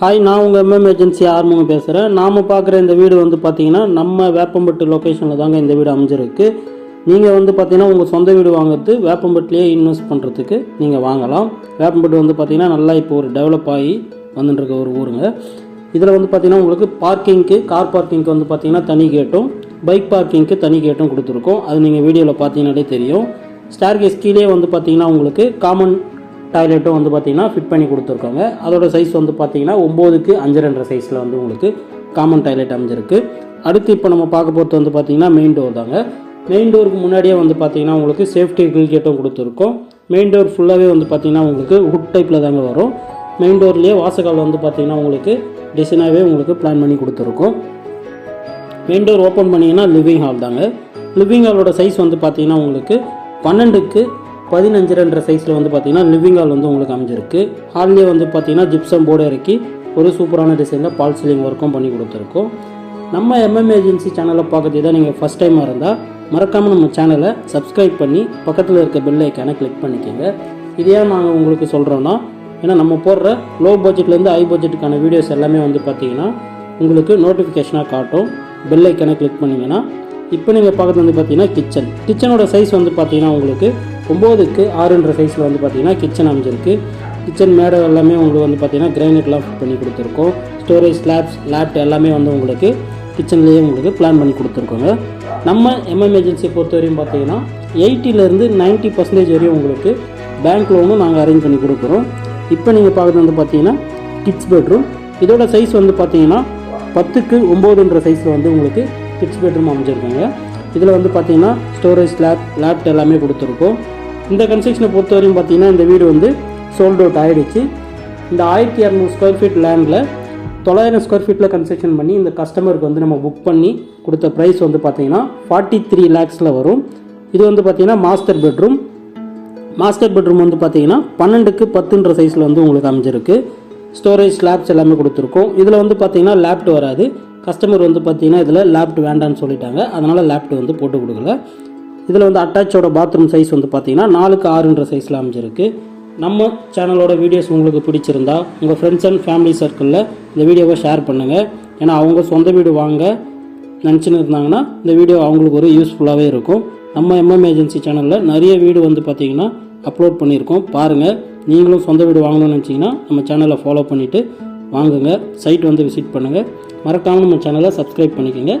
Hi நான் உங்கள் MM agency ஆர்முங்க பேசுகிறேன் நாம் பார்க்குற இந்த வீடு வந்து பார்த்தீங்கன்னா நம்ம வேப்பம்பட்டு லொக்கேஷனில் தாங்க இந்த வீடு அமைஞ்சிருக்கு. நீங்கள் வந்து பார்த்தீங்கன்னா உங்கள் சொந்த வீடு வாங்குறது வேப்பம்பட்டுலேயே இன்வெஸ்ட் பண்ணுறதுக்கு நீங்கள் வாங்கலாம். வேப்பம்பட்டு வந்து பார்த்தீங்கன்னா நல்லா இப்போ ஒரு டெவலப் ஆகி வந்துட்டுருக்க ஒரு ஊருங்க. இதில் வந்து பார்த்தீங்கன்னா உங்களுக்கு பார்க்கிங்க்கு கார் பார்க்கிங்க்கு வந்து பார்த்தீங்கன்னா தனி கேட்டும் பைக் பார்க்கிங்க்கு தனி கேட்டும் கொடுத்துருக்கோம். அது நீங்கள் வீடியோவில் பார்த்தீங்கன்னாலே தெரியும். ஸ்டார்கேஸ் கீழே வந்து பார்த்தீங்கன்னா உங்களுக்கு காமன் டாய்லெட்டும் வந்து பார்த்திங்கன்னா ஃபிட் பண்ணி கொடுத்துருக்காங்க. அதோட சைஸ் வந்து பார்த்தீங்கன்னா ஒம்போதுக்கு அஞ்சரைன்ற சைஸில் வந்து உங்களுக்கு காமன் டாய்லெட் அமைஞ்சிருக்கு. அடுத்து இப்போ நம்ம பார்க்க போகிறது வந்து பார்த்தீங்கன்னா மெயின் டோர் தாங்க. மெயின் டோருக்கு முன்னாடியே வந்து பார்த்தீங்கன்னா உங்களுக்கு சேஃப்டி கில் கேட்டும் கொடுத்துருக்கோம். மெயின் டோர் ஃபுல்லாகவே வந்து பார்த்திங்கன்னா உங்களுக்கு ஹுட் டைப்பில் தாங்க வரும். மெயின் டோர்லேயே வாசக்கால் வந்து பார்த்திங்கன்னா உங்களுக்கு டிசைனாகவே உங்களுக்கு பிளான் பண்ணி கொடுத்துருக்கோம். மெயின் டோர் ஓப்பன் பண்ணிங்கன்னா லிவிங் ஹால் தாங்க. லிவிங் ஹாலோட சைஸ் வந்து பார்த்தீங்கன்னா உங்களுக்கு பன்னெண்டுக்கு பதினஞ்சு சைஸில் வந்து பார்த்தீங்கன்னா லிவிங் ஹால் வந்து உங்களுக்கு அமைஞ்சிருக்கு. ஹால்லேயே வந்து பார்த்தீங்கன்னா ஜிப்சம் போர்டு இறக்கி ஒரு சூப்பரான டிசைனில் பால் சீலிங் ஒர்க்கும் பண்ணி கொடுத்துருக்கோம். நம்ம எம்எம் ஏஜென்சி சேனலை பார்க்கறது தான் நீங்கள் ஃபஸ்ட் டைமாக இருந்தால் மறக்காமல் நம்ம சேனலை சப்ஸ்கிரைப் பண்ணி பக்கத்தில் இருக்க பெல் ஐக்கானை கிளிக் பண்ணிக்கோங்க. இதே நாங்கள் உங்களுக்கு சொல்கிறோன்னா ஏன்னா நம்ம போடுற லோ பட்ஜெட்லேருந்து ஹை பட்ஜெட்டுக்கான வீடியோஸ் எல்லாமே வந்து பார்த்தீங்கன்னா உங்களுக்கு நோட்டிஃபிகேஷனாக காட்டும். பெல் ஐக்கனை கிளிக் பண்ணிங்கன்னா இப்போ நீங்கள் பார்க்குறது வந்து பார்த்தீங்கன்னா கிச்சன் கிச்சனோட சைஸ் வந்து பார்த்தீங்கன்னா உங்களுக்கு ஒம்போதுக்கு ஆறுன்ற சைஸில் வந்து பார்த்தீங்கன்னா கிச்சன் அமைஞ்சிருக்கு. கிச்சன் மேடை எல்லாமே உங்களுக்கு வந்து பார்த்திங்கன்னா கிரானைட்லாம் ஃபிட் பண்ணி கொடுத்துருக்கோம். ஸ்டோரேஜ் ஸ்லாப்ஸ் லேப்ட் எல்லாமே வந்து உங்களுக்கு கிச்சன்லேயே உங்களுக்கு பிளான் பண்ணி கொடுத்துருக்கோங்க. நம்ம எம்எம் ஏஜென்சியை பொறுத்த வரையும் பார்த்தீங்கன்னா எயிட்டிலேருந்து நைன்ட்டி பர்சன்டேஜ் வரையும் உங்களுக்கு பேங்க் லோனும் நாங்கள் அரேஞ்ச் பண்ணி கொடுக்குறோம். இப்போ நீங்கள் பார்க்குறது வந்து பார்த்தீங்கன்னா கிட்ஸ் பெட்ரூம் இதோட சைஸ் வந்து பார்த்தீங்கன்னா பத்துக்கு ஒம்போதுன்ற சைஸில் வந்து உங்களுக்கு கிட்ஸ் பெட்ரூம் அமைஞ்சிருக்காங்க. இதில் வந்து பார்த்தீங்கன்னா ஸ்டோரேஜ் லேப் லேப்ட் எல்லாமே கொடுத்துருக்கோம். இந்த கன்ஸ்ட்ரக்ஷனை பொறுத்த வரையும் பார்த்தீங்கன்னா இந்த வீடு வந்து சோல்ட் அவுட் ஆகிடுச்சு இந்த ஆயிரத்தி இரநூறு ஸ்கொயர் ஃபீட் லேண்டில் தொள்ளாயிரம் ஸ்கொயர் ஃபீட்டில் கன்ஸ்ட்ரக்ஷன் பண்ணி இந்த கஸ்டமருக்கு வந்து நம்ம புக் பண்ணி கொடுத்த ப்ரைஸ் வந்து பார்த்தீங்கன்னா ஃபார்ட்டி த்ரீ லேக்ஸில் வரும். இது வந்து பார்த்தீங்கன்னா மாஸ்டர் பெட்ரூம் மாஸ்டர் பெட்ரூம் வந்து பார்த்தீங்கன்னா பன்னெண்டுக்கு பத்துன்ற சைஸில் வந்து உங்களுக்கு அமைஞ்சிருக்கு. ஸ்டோரேஜ் ஸ்லாப்ஸ் எல்லாமே கொடுத்துருக்கோம். இதில் வந்து பார்த்தீங்கன்னா லேப்ட் வராது. கஸ்டமர் வந்து பார்த்தீங்கன்னா இதில் லேப்ட் வேண்டான்னு சொல்லிட்டாங்க. அதனால் லேப்ட் வந்து போட்டு கொடுக்கல. இதில் வந்து அட்டாச்சோட பாத்ரூம் சைஸ் வந்து பார்த்தீங்கன்னா நாலுக்கு ஆறுன்ற சைஸில் அமைஞ்சிருக்கு. நம்ம சேனலோட வீடியோஸ் உங்களுக்கு பிடிச்சிருந்தா உங்கள் ஃப்ரெண்ட்ஸ் அண்ட் ஃபேமிலி சர்க்கிளில் இந்த வீடியோவை ஷேர் பண்ணுங்கள் ஏன்னா அவங்க சொந்த வீடு வாங்க நினச்சின்னு இருந்தாங்கன்னா இந்த வீடியோ அவங்களுக்கு ஒரு யூஸ்ஃபுல்லாகவே இருக்கும். நம்ம எம்எம் ஏஜென்சி சேனலில் நிறைய வீடு வந்து பார்த்திங்கன்னா அப்லோட் பண்ணியிருக்கோம். பாருங்கள் நீங்களும் சொந்த வீடு வாங்கணும்னு நினச்சிங்கன்னா நம்ம சேனலை ஃபாலோ பண்ணிவிட்டு வாங்குங்க. சைட் வந்து விசிட் பண்ணுங்கள் மறக்காமல் நம்ம சேனலை சப்ஸ்கிரைப் பண்ணிக்கோங்க.